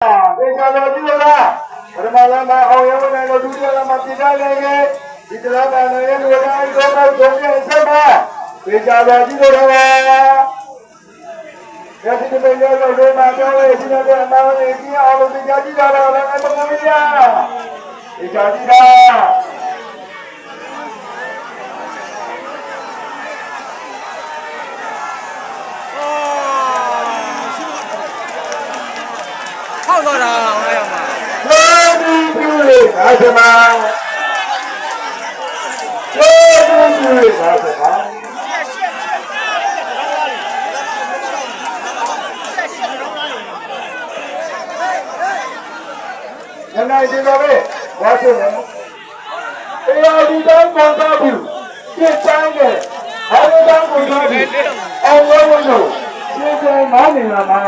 ဒေချာတော်ကြည့်လားပထမလမ်းမှာအောင်ရဝင်တဲ့ဒုတိယလမ်းမှာပြည်သားလည်းရဲ့ဒီတလားမှာလည်းလူတိုင်းတော့တော့ဆုံးရဆက်ပါဒေချာတော်ကြည့်လို့တော့ရရှိတဲ့ရောရောတွေမှာပြောရရှိတဲ့အမောင်ကြီးကြီးအောင်လို့ကြားကြည့်တာတော့လည်းအမှန်မရဒေချာကြည့်တာ ထောက်တော့တာအောင်လိုက်အောင်ပါဘောဒီပြူလေးအားစမဘောဒီပြူလေးအားစမညနေဒီတော့ပဲဝါဆိုနေအေးဒီတော့ပေါ်တော့ဘူးပြစ်တိုင်းကအားလုံးတော့ကိုတော့ဘူးအောင်ဝဲဝဲလို့ရှင်းရှင်းမောင်းနေတာမှာ